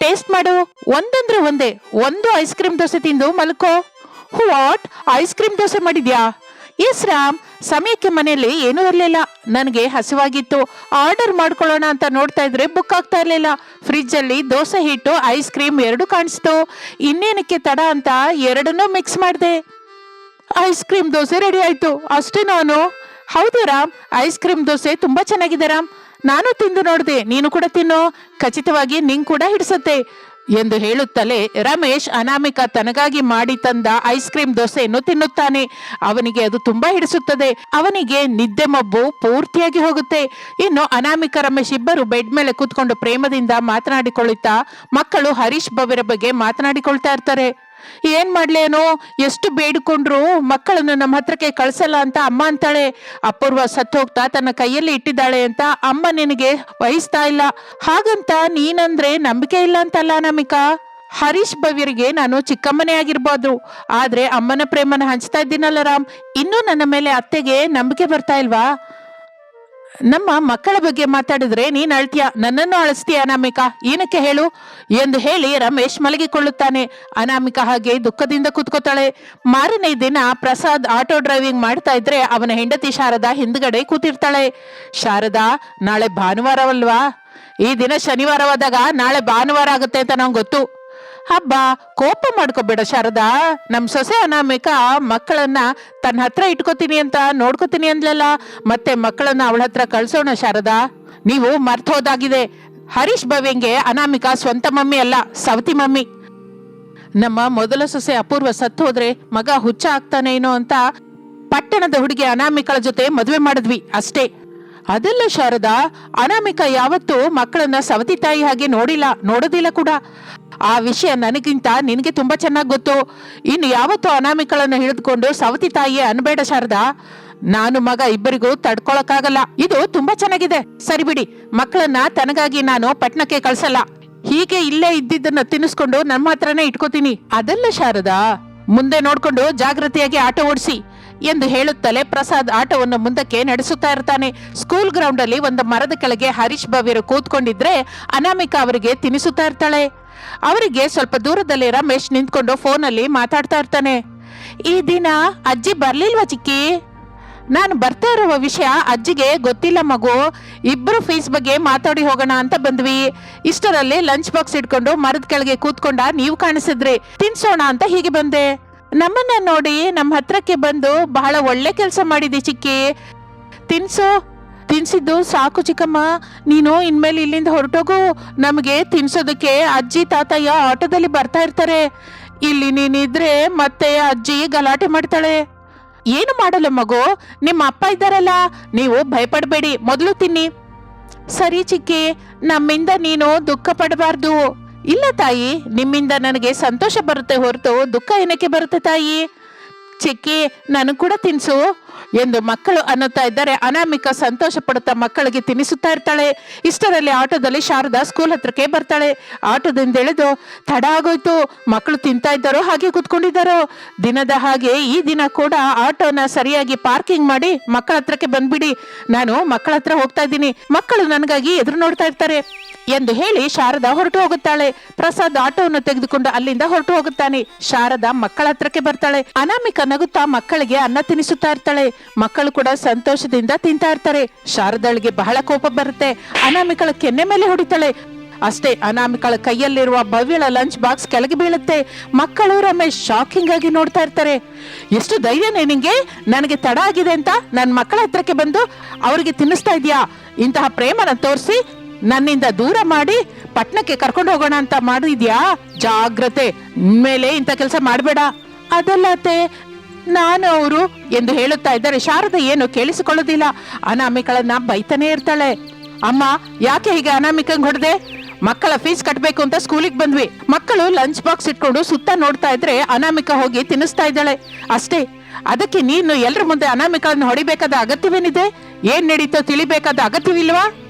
ಟೇಸ್ಟ್ ಮಾಡು. ಒಂದಂದ್ರೆ ಒಂದೇ. ಒಂದು ಐಸ್ ಕ್ರೀಮ್ ದೋಸೆ ತಿಂದು ಮಲ್ಕೋ. ವಾಟ್? ಐಸ್ ಕ್ರೀಮ್ ದೋಸೆ ಮಾಡಿದ್ಯಾ? ಎಸ್ ರಾಮ್. ಸಮಯಕ್ಕೆ ಮನೆಯಲ್ಲಿ ಏನೂ ಇರಲಿಲ್ಲ. ನನಗೆ ಹಸಿವಾಗಿತ್ತು. ಆರ್ಡರ್ ಮಾಡ್ಕೊಳ್ಳೋಣ ಅಂತ ನೋಡ್ತಾ ಇದ್ರೆ ಬುಕ್ ಆಗ್ತಾ ಇರಲಿಲ್ಲ. ಫ್ರಿಜ್ಜಲ್ಲಿ ದೋಸೆ ಹಿಟ್ಟು, ಐಸ್ ಕ್ರೀಮ್ ಎರಡು ಕಾಣಿಸ್ತು. ಇನ್ನೇನಕ್ಕೆ ತಡ ಅಂತ ಎರಡನ್ನೂ ಮಿಕ್ಸ್ ಮಾಡಿದೆ. ಐಸ್ ಕ್ರೀಮ್ ದೋಸೆ ರೆಡಿ ಆಯ್ತು. ಅಷ್ಟೇ ನಾನು. ಹೌದು ರಾಮ್ ಐಸ್ ಕ್ರೀಮ್ ದೋಸೆ ತುಂಬಾ ಚೆನ್ನಾಗಿದೆ ರಾಮ್. ನಾನು ತಿಂದು ನೋಡಿದೆ, ನೀನು ಕೂಡ ತಿನ್ನೋ. ಖಚಿತವಾಗಿ ನಿಂಗ್ ಕೂಡ ಹಿಡಿಸುತ್ತೆ ಎಂದು ಹೇಳುತ್ತಲೇ ರಮೇಶ್ ಅನಾಮಿಕ ತನಗಾಗಿ ಮಾಡಿ ತಂದ ಐಸ್ ಕ್ರೀಮ್ ದೋಸೆಯನ್ನು ತಿನ್ನುತ್ತಾನೆ. ಅವನಿಗೆ ಅದು ತುಂಬಾ ಹಿಡಿಸುತ್ತದೆ. ಅವನಿಗೆ ನಿದ್ದೆ ಮಬ್ಬು ಪೂರ್ತಿಯಾಗಿ ಹೋಗುತ್ತೆ. ಇನ್ನು ಅನಾಮಿಕ ರಮೇಶ್ ಇಬ್ಬರು ಬೆಡ್ ಮೇಲೆ ಕೂತ್ಕೊಂಡು ಪ್ರೇಮದಿಂದ ಮಾತನಾಡಿಕೊಳ್ಳುತ್ತಾ ಮಕ್ಕಳು ಹರೀಶ್ ಬವಿರ ಬಗ್ಗೆ ಮಾತನಾಡಿಕೊಳ್ತಾ ಇರ್ತಾರೆ. ಏನ್ ಮಾಡ್ಲೇನೋ ಎಷ್ಟು ಬೇಡಿಕೊಂಡ್ರು ಮಕ್ಕಳನ್ನು ನಮ್ಮ ಹತ್ರಕ್ಕೆ ಕಳ್ಸಲ್ಲ ಅಂತ ಅಮ್ಮ ಅಂತಾಳೆ. ಅಪೂರ್ವ ಸತ್ತು ಹೋಗ್ತಾ ತನ್ನ ಕೈಯಲ್ಲಿ ಇಟ್ಟಿದ್ದಾಳೆ ಅಂತ ಅಮ್ಮ ನಿನಗೆ ವಹಿಸ್ತಾ ಇಲ್ಲ. ಹಾಗಂತ ನೀನಂದ್ರೆ ನಂಬಿಕೆ ಇಲ್ಲ ಅಂತಲ್ಲ ನಮಿಕಾ ಹರೀಶ್ ಭವ್ಯರಿಗೆ ನಾನು ಚಿಕ್ಕಮ್ಮನೇ ಆಗಿರ್ಬೋದು. ಆದ್ರೆ ಅಮ್ಮನ ಪ್ರೇಮನ ಹಂಚ್ತಾ ಇದ್ದೀನಲ್ಲ ರಾಮ್. ಇನ್ನೂ ನನ್ನ ಮೇಲೆ ಅತ್ತೆಗೆ ನಂಬಿಕೆ ಬರ್ತಾ ಇಲ್ವಾ? ನಮ್ಮ ಮಕ್ಕಳ ಬಗ್ಗೆ ಮಾತಾಡಿದ್ರೆ ನೀನ್ ಅಳ್ತೀಯ? ನನ್ನನ್ನು ಅಳಿಸ್ತೀಯ ಅನಾಮಿಕಾ? ಏನಕ್ಕೆ ಹೇಳು? ಎಂದು ಹೇಳಿ ರಮೇಶ್ ಮಲಗಿಕೊಳ್ಳುತ್ತಾನೆ. ಅನಾಮಿಕಾ ಹಾಗೆ ದುಃಖದಿಂದ ಕೂತ್ಕೋತಾಳೆ. ಮಾರನೇ ದಿನ ಪ್ರಸಾದ್ ಆಟೋ ಡ್ರೈವಿಂಗ್ ಮಾಡ್ತಾ ಇದ್ರೆ ಅವನ ಹೆಂಡತಿ ಶಾರದಾ ಹಿಂದ್ಗಡೆ ಕೂತಿರ್ತಾಳೆ. ಶಾರದಾ, ನಾಳೆ ಭಾನುವಾರವಲ್ವಾ? ಈ ದಿನ ಶನಿವಾರವಾದಾಗ ನಾಳೆ ಭಾನುವಾರ ಆಗುತ್ತೆ ಅಂತ ನಂಗೆ ಗೊತ್ತು. ಹಬ್ಬ ಕೋಪ ಮಾಡ್ಕೋಬೇಡ ಶಾರದಾ. ನಮ್ ಸೊಸೆ ಅನಾಮಿಕ ಮಕ್ಕಳನ್ನ ತನ್ನ ಹತ್ರ ಇಟ್ಕೋತೀನಿ ಅಂತ ನೋಡ್ಕೋತೀನಿ ಅಂದ್ಲಲ್ಲ, ಮತ್ತೆ ಮಕ್ಕಳನ್ನ ಅವಳ ಹತ್ರ ಕಳ್ಸೋಣ ಶಾರದಾ. ನೀವು ಮರ್ತೋದಾಗಿದೆ. ಹರೀಶ್ ಭವ್ಯಂಗೆ ಅನಾಮಿಕ ಸ್ವಂತ ಮಮ್ಮಿ ಅಲ್ಲ, ಸವತಿ ಮಮ್ಮಿ. ನಮ್ಮ ಮೊದಲ ಸೊಸೆ ಅಪೂರ್ವ ಸತ್ತು ಹೋದ್ರೆ ಮಗ ಹುಚ್ಚ ಆಗ್ತಾನೇನೋ ಅಂತ ಪಟ್ಟಣದ ಹುಡುಗಿ ಅನಾಮಿಕಳ ಜೊತೆ ಮದುವೆ ಮಾಡಿದ್ವಿ ಅಷ್ಟೇ. ಅದೆಲ್ಲ ಶಾರದಾ, ಅನಾಮಿಕ ಯಾವತ್ತೂ ಮಕ್ಕಳನ್ನ ಸವತಿ ತಾಯಿ ಹಾಗೆ ನೋಡಿಲ್ಲ, ನೋಡೋದಿಲ್ಲ ಕೂಡ. ಆ ವಿಷಯ ನನಗಿಂತ ನಿನಗೆ ತುಂಬಾ ಚೆನ್ನಾಗಿ ಗೊತ್ತು. ಇನ್ನು ಯಾವತ್ತೂ ಅನಾಮಿಕಳನ್ನು ಹಿಡಿದುಕೊಂಡು ಸವತಿ ತಾಯಿಯೇ ಅನ್ಬೇಡ ಶಾರದಾ. ನಾನು ಮಗ ಇಬ್ಬರಿಗೂ ತಡ್ಕೊಳಕ್ಕಾಗಲ್ಲ. ಇದು ತುಂಬಾ ಚೆನ್ನಾಗಿದೆ. ಸರಿ ಬಿಡಿ, ಮಕ್ಕಳನ್ನ ತನಗಾಗಿ ನಾನು ಪಟ್ನಕ್ಕೆ ಕಳ್ಸಲ್ಲ. ಹೀಗೆ ಇಲ್ಲೇ ಇದ್ದಿದ್ದನ್ನ ತಿನ್ನಿಸ್ಕೊಂಡು ನಮ್ಮ ಹತ್ರನೇ ಇಟ್ಕೋತೀನಿ. ಅದಲ್ಲ ಶಾರದಾ, ಮುಂದೆ ನೋಡ್ಕೊಂಡು ಜಾಗೃತಿಯಾಗಿ ಆಟೋ ಓಡಿಸಿ ಎಂದು ಹೇಳುತ್ತಲೇ ಪ್ರಸಾದ್ ಆಟವನ್ನು ಮುಂದಕ್ಕೆ ನಡೆಸುತ್ತಾ ಇರ್ತಾನೆ. ಸ್ಕೂಲ್ ಗ್ರೌಂಡ್ ಅಲ್ಲಿ ಒಂದು ಮರದ ಕೆಳಗೆ ಹರೀಶ್ ಭವ್ಯರು ಕೂತ್ಕೊಂಡಿದ್ರೆ ಅನಾಮಿಕಾ ಅವರಿಗೆ ತಿನ್ನಿಸುತ್ತಾ ಇರ್ತಾಳೆ. ಅವರಿಗೆ ಸ್ವಲ್ಪ ದೂರದಲ್ಲಿ ರಮೇಶ್ ನಿಂತ್ಕೊಂಡು ಫೋನಲ್ಲಿ ಮಾತಾಡ್ತಾ ಇರ್ತಾನೆ. ಈ ದಿನ ಅಜ್ಜಿ ಬರ್ಲಿಲ್ವಾ ಚಿಕ್ಕಿ? ನಾನು ಬರ್ತಾ ಇರುವ ವಿಷಯ ಅಜ್ಜಿಗೆ ಗೊತ್ತಿಲ್ಲ ಮಗು. ಇಬ್ರು ಫೀಸ್ ಬಗ್ಗೆ ಮಾತಾಡಿ ಹೋಗೋಣ ಅಂತ ಬಂದ್ವಿ. ಇಷ್ಟರಲ್ಲಿ ಲಂಚ್ ಬಾಕ್ಸ್ ಇಟ್ಕೊಂಡು ಮರದ ಕೆಳಗೆ ಕೂತ್ಕೊಂಡ ನೀವು ಕಾಣಿಸಿದ್ರಿ. ತಿನ್ಸೋಣ ಅಂತ ಹೀಗೆ ಬಂದೆ. ನಮ್ಮನ್ನ ನೋಡಿ ನಮ್ಮ ಹತ್ರಕ್ಕೆ ಬಂದು ಬಹಳ ಒಳ್ಳೆ ಕೆಲಸ ಮಾಡಿದಿ ಚಿಕ್ಕಿ. ತಿನ್ಸು. ತಿನ್ಸಿದ್ದು ಸಾಕು ಚಿಕ್ಕಮ್ಮ. ನೀನು ಇನ್ಮೇಲೆ ಇಲ್ಲಿಂದ ಹೊರಟೋಗು. ನಮಗೆ ತಿನ್ಸೋದಕ್ಕೆ ಅಜ್ಜಿ ತಾತಯ್ಯ ಆಟೋದಲ್ಲಿ ಬರ್ತಾ ಇರ್ತಾರೆ. ಇಲ್ಲಿ ನೀನಿದ್ರೆ ಮತ್ತೆ ಅಜ್ಜಿ ಗಲಾಟೆ ಮಾಡ್ತಾಳೆ. ಏನು ಮಾಡಲ್ಲ ಮಗು? ನಿಮ್ಮ ಅಪ್ಪ ಇದ್ದಾರಲ್ಲ. ನೀವು ಭಯಪಡಬೇಡಿ. ಮೊದಲು ತಿನ್ನಿ. ಸರಿ ಚಿಕ್ಕಿ, ನಮ್ಮಿಂದ ನೀನು ದುಃಖ ಪಡಬಾರ್ದು. ಇಲ್ಲ ತಾಯಿ, ನಿಮ್ಮಿಂದ ನನಗೆ ಸಂತೋಷ ಬರುತ್ತೆ ಹೊರತು ದುಃಖ ಏನಕ್ಕೆ ಬರುತ್ತೆ ತಾಯಿ? ಚಿಕ್ಕಿ, ನಾನು ಕೂಡ ತಿನ್ಸು ಎಂದು ಮಕ್ಕಳು ಅನ್ನುತ್ತಾ ಇದ್ದಾರೆ. ಅನಾಮಿಕ ಸಂತೋಷ ಪಡುತ್ತಾ ಮಕ್ಕಳಿಗೆ ತಿನ್ನಿಸುತ್ತಾ ಇರ್ತಾಳೆ. ಇಷ್ಟರಲ್ಲಿ ಆಟೋದಲ್ಲಿ ಶಾರದಾ ಸ್ಕೂಲ್ ಹತ್ರಕ್ಕೆ ಬರ್ತಾಳೆ. ಆಟೋದಿಂದ ಎಳೆದು ತಡ ಆಗೋಯ್ತು. ಮಕ್ಕಳು ತಿಂತಾ ಇದ್ದಾರೋ, ಹಾಗೆ ಕೂತ್ಕೊಂಡಿದ್ದಾರೋ. ದಿನದ ಹಾಗೆ ಈ ದಿನ ಕೂಡ ಆಟೋನ ಸರಿಯಾಗಿ ಪಾರ್ಕಿಂಗ್ ಮಾಡಿ ಮಕ್ಕಳ ಹತ್ರಕ್ಕೆ ಬಂದ್ಬಿಡಿ. ನಾನು ಮಕ್ಕಳ ಹತ್ರ ಹೋಗ್ತಾ ಇದ್ದೀನಿ. ಮಕ್ಕಳು ನನಗಾಗಿ ಎದುರು ನೋಡ್ತಾ ಇರ್ತಾರೆ. ಎಂದು ಹೇಳಿ ಶಾರದಾ ಹೊರಟು ಹೋಗುತ್ತಾಳೆ. ಪ್ರಸಾದ್ ಆಟೋವನ್ನು ತೆಗೆದುಕೊಂಡು ಅಲ್ಲಿಂದ ಹೊರಟು ಹೋಗುತ್ತಾನೆ. ಶಾರದಾ ಮಕ್ಕಳ ಹತ್ರಕ್ಕೆ ಬರ್ತಾಳೆ. ಅನಾಮಿಕ ನಗುತ್ತಾ ಮಕ್ಕಳಿಗೆ ಅನ್ನ ತಿನಿಸುತ್ತಾ ಇರ್ತಾಳೆ. ಮಕ್ಕಳು ಕೂಡ ಸಂತೋಷದಿಂದ ತಿಂತಾ ಇರ್ತಾರೆ. ಶಾರದಾಳಿಗೆ ಬಹಳ ಕೋಪ ಬರುತ್ತೆ. ಅನಾಮಿಕಳ ಕೆನ್ನೆ ಮೇಲೆ ಹೊಡಿತಾಳೆ. ಅಷ್ಟೇ ಅನಾಮಿಕಳ ಕೈಯಲ್ಲಿರುವ ಭವ್ಯಳ ಲಂಚ್ ಬಾಕ್ಸ್ ಕೆಳಗೆ ಬೀಳುತ್ತೆ. ಮಕ್ಕಳು ರಮೇಶ್ ಶಾಕಿಂಗ್ ಆಗಿ ನೋಡ್ತಾ ಇರ್ತಾರೆ. ಎಷ್ಟು ಧೈರ್ಯನೇ ನಿಂಗೆ? ನನಗೆ ತಡ ಆಗಿದೆ ಅಂತ ನನ್ನ ಮಕ್ಕಳ ಹತ್ರಕ್ಕೆ ಬಂದು ಅವರಿಗೆ ತಿನ್ನಿಸ್ತಾ ಇದೆಯಾ? ಇಂತಹ ಪ್ರೇಮನ ತೋರಿಸಿ ನನ್ನಿಂದ ದೂರ ಮಾಡಿ ಪಟ್ಣಕ್ಕೆ ಕರ್ಕೊಂಡು ಹೋಗೋಣ ಅಂತ ಮಾಡಿದ್ಯಾ? ಜಾಗ್ರತೆ. ಮೇಲೆ ಇಂಥ ಕೆಲಸ ಮಾಡಬೇಡ. ಅದಲ್ಲತೆ ನಾನು ಅವರು ಎಂದು ಹೇಳುತ್ತಾ ಇದ್ದಾರೆ ಶಾರದ ಏನು ಕೇಳಿಸಿಕೊಳ್ಳೋದಿಲ್ಲ. ಅನಾಮಿಕಳನ್ನ ಬೈತಾನೆ ಇರ್ತಾಳೆ. ಅಮ್ಮ, ಯಾಕೆ ಹೀಗೆ ಅನಾಮಿಕಂಗ್ ಹೊಡೆದೆ? ಮಕ್ಕಳ ಫೀಸ್ ಕಟ್ಟಬೇಕು ಅಂತ ಸ್ಕೂಲಿಗೆ ಬಂದ್ವಿ. ಮಕ್ಕಳು ಲಂಚ್ ಬಾಕ್ಸ್ ಇಟ್ಕೊಂಡು ಸುತ್ತ ನೋಡ್ತಾ ಇದ್ರೆ ಅನಾಮಿಕ ಹೋಗಿ ತಿನ್ನಿಸ್ತಾ ಇದ್ದಾಳೆ. ಅಷ್ಟೇ, ಅದಕ್ಕೆ ನೀನು ಎಲ್ರ ಮುಂದೆ ಅನಾಮಿಕಳನ್ನು ಹೊಡಿಬೇಕಾದ ಅಗತ್ಯವೇನಿದೆ? ಏನ್ ನಡೀತೋ ತಿಳಿಬೇಕಾದ ಅಗತ್ಯವಿಲ್ವಾ?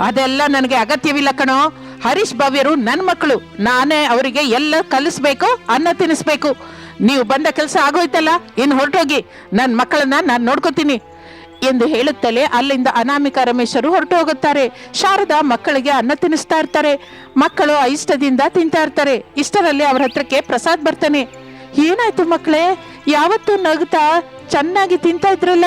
ಅದೆಲ್ಲ ನನಗೆ ಅಗತ್ಯವಿಲ್ಲ ಕಣೋ. ಹರೀಶ್ ಭವ್ಯರು ನನ್ನ ಮಕ್ಕಳು. ನಾನೇ ಅವರಿಗೆ ಎಲ್ಲ ಕಲಿಸ್ಬೇಕು, ಅನ್ನ ತಿನ್ನಿಸ್ಬೇಕು ನೀವು ಬಂದ ಕೆಲಸ ಆಗೋಯ್ತಲ್ಲ ಇನ್ನು ಹೊರಟೋಗಿ. ನನ್ನ ಮಕ್ಕಳನ್ನ ನಾನು ನೋಡ್ಕೋತೀನಿ. ಎಂದು ಹೇಳುತ್ತಲೇ ಅಲ್ಲಿಂದ ಅನಾಮಿಕ ರಮೇಶರು ಹೊರಟು ಹೋಗುತ್ತಾರೆ ಶಾರದಾ ಮಕ್ಕಳಿಗೆ ಅನ್ನ ತಿನ್ನಿಸ್ತಾ ಇರ್ತಾರೆ. ಮಕ್ಕಳು ಇಷ್ಟದಿಂದ ತಿಂತಾ ಇರ್ತಾರೆ. ಇಷ್ಟರಲ್ಲಿ ಅವ್ರ ಹತ್ರಕ್ಕೆ ಪ್ರಸಾದ್ ಬರ್ತಾನೆ. ಏನಾಯ್ತು ಮಕ್ಕಳೇ? ಯಾವತ್ತೂ ನಗ್ತಾ ಚೆನ್ನಾಗಿ ತಿಂತಾ ಇದ್ರಲ್ಲ?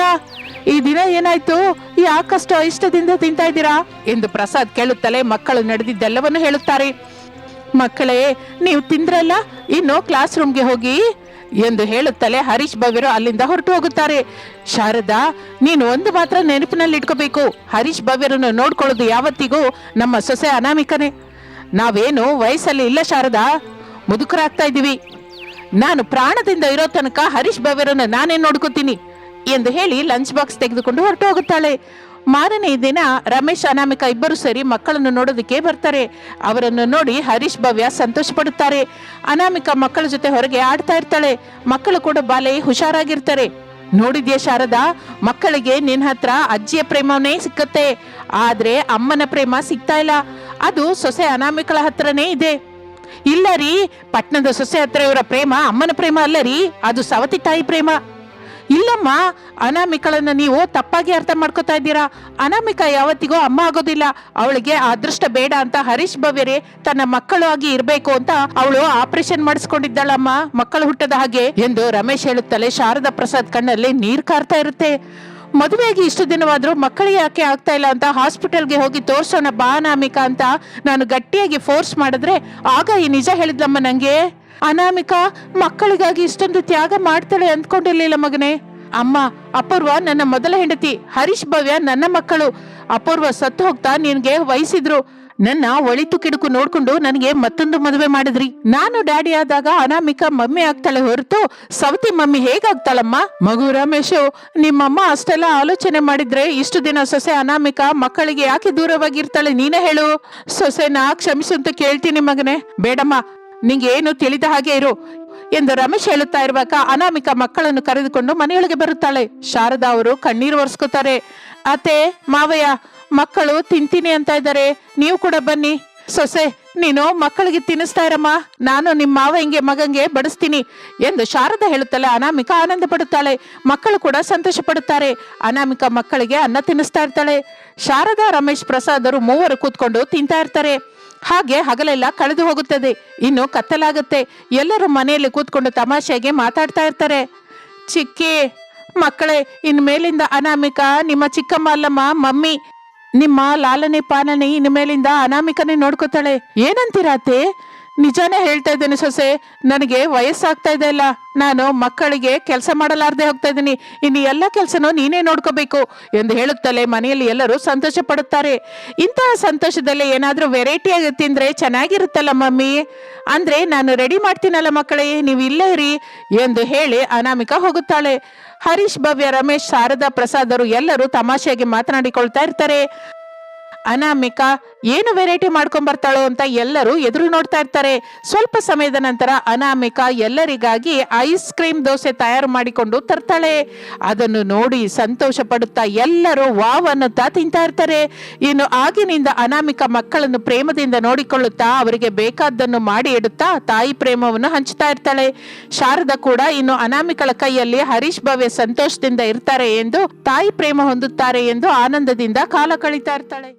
ಈ ದಿನ ಏನಾಯ್ತು? ಯಾಕಷ್ಟು ಇಷ್ಟದಿಂದ ತಿಂತಾ ಇದ್ದೀರಾ? ಎಂದು ಪ್ರಸಾದ್ ಕೇಳುತ್ತಲೇ ಮಕ್ಕಳು ನಡೆದಿದ್ದೆಲ್ಲವನ್ನು ಹೇಳುತ್ತಾರೆ. ಮಕ್ಕಳೇ, ನೀವು ತಿಂದ್ರಲ್ಲ? ಇನ್ನು ಕ್ಲಾಸ್ ರೂಮ್ಗೆ ಹೋಗಿ? ಎಂದು ಹೇಳುತ್ತಲೇ ಹರೀಶ್ ಭವ್ಯರು ಅಲ್ಲಿಂದ ಹೊರಟು ಹೋಗುತ್ತಾರೆ. ಶಾರದಾ, ನೀನು ಒಂದು ಮಾತ್ರ ನೆನಪಿನಲ್ಲಿ ಇಟ್ಕೋಬೇಕು ಹರೀಶ್ ಭವ್ಯರನ್ನು ನೋಡ್ಕೊಳ್ಳೋದು ಯಾವತ್ತಿಗೂ ನಮ್ಮ ಸೊಸೆ ಅನಾಮಿಕನೇ. ನಾವೇನು ವಯಸ್ಸಲ್ಲಿ ಇಲ್ಲ ಶಾರದಾ. ಮುದುಕರಾಗ್ತಾ ಇದ್ದೀವಿ. ನಾನು ಪ್ರಾಣದಿಂದ ಇರೋ ತನಕ ಹರೀಶ್ ಭವ್ಯರನ್ನು ನಾನೇ ನೋಡ್ಕೋತೀನಿ. ಎಂದು ಹೇಳಿ ಲಂಚ್ ಬಾಕ್ಸ್ ತೆಗೆದುಕೊಂಡು ಹೊರಟು ಹೋಗುತ್ತಾಳೆ. ಮಾರನೇ ದಿನ ರಮೇಶ್, ಅನಾಮಿಕ ಇಬ್ಬರು ಸೇರಿ ಮಕ್ಕಳನ್ನು ನೋಡೋದಕ್ಕೆ ಬರ್ತಾರೆ. ಅವರನ್ನು ನೋಡಿ ಹರೀಶ್ ಭವ್ಯ ಸಂತೋಷ ಪಡುತ್ತಾರೆ ಅನಾಮಿಕ ಮಕ್ಕಳ ಜೊತೆ ಹೊರಗೆ ಆಡ್ತಾ ಇರ್ತಾಳೆ. ಮಕ್ಕಳು ಕೂಡ ಬಾಲೆ ಹುಷಾರಾಗಿರ್ತಾರೆ. ನೋಡಿದ್ಯಾ ಶಾರದಾ, ಮಕ್ಕಳಿಗೆ ನಿನ್ನ ಹತ್ರ ಅಜ್ಜಿಯ ಪ್ರೇಮನೇ ಸಿಕ್ಕತ್ತೆ. ಆದ್ರೆ ಅಮ್ಮನ ಪ್ರೇಮ ಸಿಗ್ತಾ ಇಲ್ಲ. ಅದು ಸೊಸೆ ಅನಾಮಿಕಳ ಹತ್ರನೇ ಇದೆ. ಇಲ್ಲ ರೀ ಪಟ್ಟಣದ ಸೊಸೆ ಹತ್ರ ಇವರ ಪ್ರೇಮ ಅಮ್ಮನ ಪ್ರೇಮ ಅಲ್ಲ ರೀ. ಅದು ಸವತಿ ತಾಯಿ ಪ್ರೇಮ. ಇಲ್ಲಮ್ಮ, ಅನಾಮಿಕಳನ್ನ ನೀವು ತಪ್ಪಾಗಿ ಅರ್ಥ ಮಾಡ್ಕೋತಾ ಇದ್ದೀರಾ? ಅನಾಮಿಕ ಯಾವತ್ತಿಗೂ ಅಮ್ಮ ಆಗೋದಿಲ್ಲ. ಅವಳಿಗೆ ಅದೃಷ್ಟ ಬೇಡ ಅಂತ ಹರೀಶ್ ಭವ್ಯರೇ ತನ್ನ ಮಕ್ಕಳು ಆಗಿ ಇರ್ಬೇಕು ಅಂತ ಅವಳು ಆಪರೇಷನ್ ಮಾಡಿಸ್ಕೊಂಡಿದ್ದಾಳಮ್ಮ. ಮಕ್ಕಳು ಹುಟ್ಟದ ಹಾಗೆ ಎಂದು ರಮೇಶ್ ಹೇಳುತ್ತಲೇ ಶಾರದಾ ಪ್ರಸಾದ್ ಕಣ್ಣಲ್ಲಿ ನೀರ್ ಕಾರ್ತಾ ಇರುತ್ತೆ. ಮದುವೆಯಾಗಿ ಇಷ್ಟು ದಿನವಾದ್ರೂ ಮಕ್ಕಳಿಗೆ ಯಾಕೆ ಆಗ್ತಾ ಇಲ್ಲ ಅಂತ ಹಾಸ್ಪಿಟಲ್ಗೆ ಹೋಗಿ ತೋರ್ಸೋಣ ಬಾ ಅನಾಮಿಕ ಅಂತ ನಾನು ಗಟ್ಟಿಯಾಗಿ ಫೋರ್ಸ್ ಮಾಡಿದ್ರೆ ಆಗ ಈ ನಿಜ ಹೇಳಿದ್ಲಮ್ಮ ನಂಗೆ. ಅನಾಮಿಕಾ ಮಕ್ಕಳಿಗಾಗಿ ಇಷ್ಟೊಂದು ತ್ಯಾಗ ಮಾಡ್ತಾಳೆ ಅಂದ್ಕೊಂಡಿರ್ಲಿಲ್ಲ ಮಗನೇ. ಅಮ್ಮ, ಅಪೂರ್ವ ನನ್ನ ಮೊದಲ ಹೆಂಡತಿ ಹರೀಶ್ ಭವ್ಯ ನನ್ನ ಮಕ್ಕಳು. ಅಪೂರ್ವ ಸತ್ತು ಹೋಗ್ತಾ ನಿನ್ಗೆ ವಹಿಸಿದ್ರು. ನನ್ನ ಒಳಿತು ಕಿಡುಕು ನೋಡ್ಕೊಂಡು ನನಗೆ ಮತ್ತೊಂದು ಮದುವೆ ಮಾಡಿದ್ರಿ. ನಾನು ಡ್ಯಾಡಿ ಆದಾಗ ಅನಾಮಿಕ ಮಮ್ಮಿ ಆಗ್ತಾಳೆ ಹೊರತು ಸವತಿ ಮಮ್ಮಿ ಹೇಗಾಗ್ತಾಳಮ್ಮ? ಮಗು ರಮೇಶು, ನಿಮ್ಮಮ್ಮ ಅಷ್ಟೆಲ್ಲ ಆಲೋಚನೆ ಮಾಡಿದ್ರೆ ಇಷ್ಟು ದಿನ ಸೊಸೆ ಅನಾಮಿಕ ಮಕ್ಕಳಿಗೆ ಯಾಕೆ ದೂರವಾಗಿರ್ತಾಳೆ ನೀನೇ ಹೇಳು. ಸೊಸೆನ ಕ್ಷಮಿಸು ಅಂತ ಕೇಳ್ತೀನಿ ಮಗನೇ. ಬೇಡಮ್ಮ ನಿಂಗೆ ಏನು ತಿಳಿದ ಹಾಗೆ ಇರು ಎಂದು ರಮೇಶ್ ಹೇಳುತ್ತಾ ಇರುವಾಗ ಅನಾಮಿಕ ಮಕ್ಕಳನ್ನು ಕರೆದುಕೊಂಡು ಮನೆಯೊಳಗೆ ಬರುತ್ತಾಳೆ. ಶಾರದಾ ಅವರು ಕಣ್ಣೀರು ಒರೆಸ್ಕೋತಾರೆ. ಅತ್ತೆ, ಮಾವಯ್ಯ, ಮಕ್ಕಳು ತಿಂತೀನಿ ಅಂತ ಇದ್ದಾರೆ. ನೀವು ಕೂಡ ಬನ್ನಿ. ಸೊಸೆ, ನೀನು ಮಕ್ಕಳಿಗೆ ತಿನ್ನಿಸ್ತಾ ಇರಮ್ಮ. ನಾನು ನಿಮ್ಮ ಮಾವ ಹಿಂಗೆ ಮಗಂಗೆ ಬಡಿಸ್ತೀನಿ ಎಂದು ಶಾರದಾ ಹೇಳುತ್ತಲೇ ಅನಾಮಿಕ ಆನಂದ ಪಡುತ್ತಾಳೆ. ಮಕ್ಕಳು ಕೂಡ ಸಂತೋಷ ಪಡುತ್ತಾರೆ. ಅನಾಮಿಕ ಮಕ್ಕಳಿಗೆ ಅನ್ನ ತಿನ್ನಿಸ್ತಾ ಇರ್ತಾಳೆ. ಶಾರದಾ, ರಮೇಶ್ ಪ್ರಸಾದರು ಮೂವರು ಕೂತ್ಕೊಂಡು ತಿಂತಾ ಇರ್ತಾರೆ. ಹಾಗೆ ಹಗಲೆಲ್ಲ ಕಳೆದು ಹೋಗುತ್ತದೆ. ಇನ್ನು ಕತ್ತಲಾಗುತ್ತೆ. ಎಲ್ಲರೂ ಮನೆಯಲ್ಲಿ ಕೂತ್ಕೊಂಡು ತಮಾಷೆಗೆ ಮಾತಾಡ್ತಾ ಇರ್ತಾರೆ. ಚಿಕ್ಕಿ, ಮಕ್ಕಳೇ ಇನ್ ಮೇಲಿಂದ ಅನಾಮಿಕ, ನಿಮ್ಮ ಚಿಕ್ಕಮ್ಮ ಅಲ್ಲಮ್ಮ, ಮಮ್ಮಿ, ನಿಮ್ಮ ಲಾಲನೆ ಪಾಲನೆ ಇನ್ ಮೇಲಿಂದ ಅನಾಮಿಕನೇ ನೋಡ್ಕೋತಾಳೆ. ಏನಂತೀರಾತೆ ನಿಜಾನೇ ಹೇಳ್ತಾ ಇದ್ದೇನೆ ಸೊಸೆ, ನನಗೆ ವಯಸ್ಸಾಗ್ತಾ ಇದೆ ಅಲ್ಲ. ನಾನು ಮಕ್ಕಳಿಗೆ ಕೆಲಸ ಮಾಡಲಾರ್ದೆ ಹೋಗ್ತಾ ಇದ್ದೀನಿ. ಇನ್ನು ಎಲ್ಲ ಕೆಲಸನೂ ನೀನೇ ನೋಡ್ಕೋಬೇಕು ಎಂದು ಹೇಳುತ್ತಲೇ ಮನೆಯಲ್ಲಿ ಎಲ್ಲರೂ ಸಂತೋಷ ಪಡುತ್ತಾರೆ. ಇಂತಹ ಸಂತೋಷದಲ್ಲಿ ಏನಾದರೂ ವೆರೈಟಿಯಾಗಿ ತಿಂದರೆ ಚೆನ್ನಾಗಿರುತ್ತಲ್ಲ ಮಮ್ಮಿ? ಅಂದ್ರೆ ನಾನು ರೆಡಿ ಮಾಡ್ತೀನಲ್ಲ ಮಕ್ಕಳೇ, ನೀವು ಇಲ್ಲೇ ಇರಿ ಎಂದು ಹೇಳಿ ಅನಾಮಿಕ ಹೋಗುತ್ತಾಳೆ. ಹರೀಶ್ ಭವ್ಯ ರಮೇಶ್, ಶಾರದಾ ಪ್ರಸಾದರು ಎಲ್ಲರೂ ತಮಾಷೆಯಾಗಿ ಮಾತನಾಡಿಕೊಳ್ತಾ ಇರ್ತಾರೆ. ಅನಾಮಿಕ ಏನು ವೆರೈಟಿ ಮಾಡ್ಕೊಂಡ್ ಬರ್ತಾಳೋ ಅಂತ ಎಲ್ಲರೂ ಎದುರು ನೋಡ್ತಾ ಇರ್ತಾರೆ. ಸ್ವಲ್ಪ ಸಮಯದ ನಂತರ ಅನಾಮಿಕ ಎಲ್ಲರಿಗಾಗಿ ಐಸ್ ಕ್ರೀಮ್ ದೋಸೆ ತಯಾರು ಮಾಡಿಕೊಂಡು ತರ್ತಾಳೆ. ಅದನ್ನು ನೋಡಿ ಸಂತೋಷ ಪಡುತ್ತಾ ಎಲ್ಲರೂ ವಾವ್ ಅನ್ನುತ್ತಾ ತಿಂತಾ ಇರ್ತಾರೆ. ಇನ್ನು ಆಗಿನಿಂದ ಅನಾಮಿಕ ಮಕ್ಕಳನ್ನು ಪ್ರೇಮದಿಂದ ನೋಡಿಕೊಳ್ಳುತ್ತಾ ಅವರಿಗೆ ಬೇಕಾದ್ದನ್ನು ಮಾಡಿ ಇಡುತ್ತಾ ತಾಯಿ ಪ್ರೇಮವನ್ನು ಹಂಚ್ತಾ ಇರ್ತಾಳೆ. ಶಾರದಾ ಕೂಡ ಇನ್ನು ಅನಾಮಿಕಳ ಕೈಯಲ್ಲಿ ಹರೀಶ್ ಭವ್ಯ ಸಂತೋಷದಿಂದ ಇರ್ತಾರೆ ಎಂದು ತಾಯಿ ಪ್ರೇಮ ಹೊಂದುತ್ತಾರೆ ಎಂದು ಆನಂದದಿಂದ ಕಾಲ ಕಳೀತಾ ಇರ್ತಾಳೆ.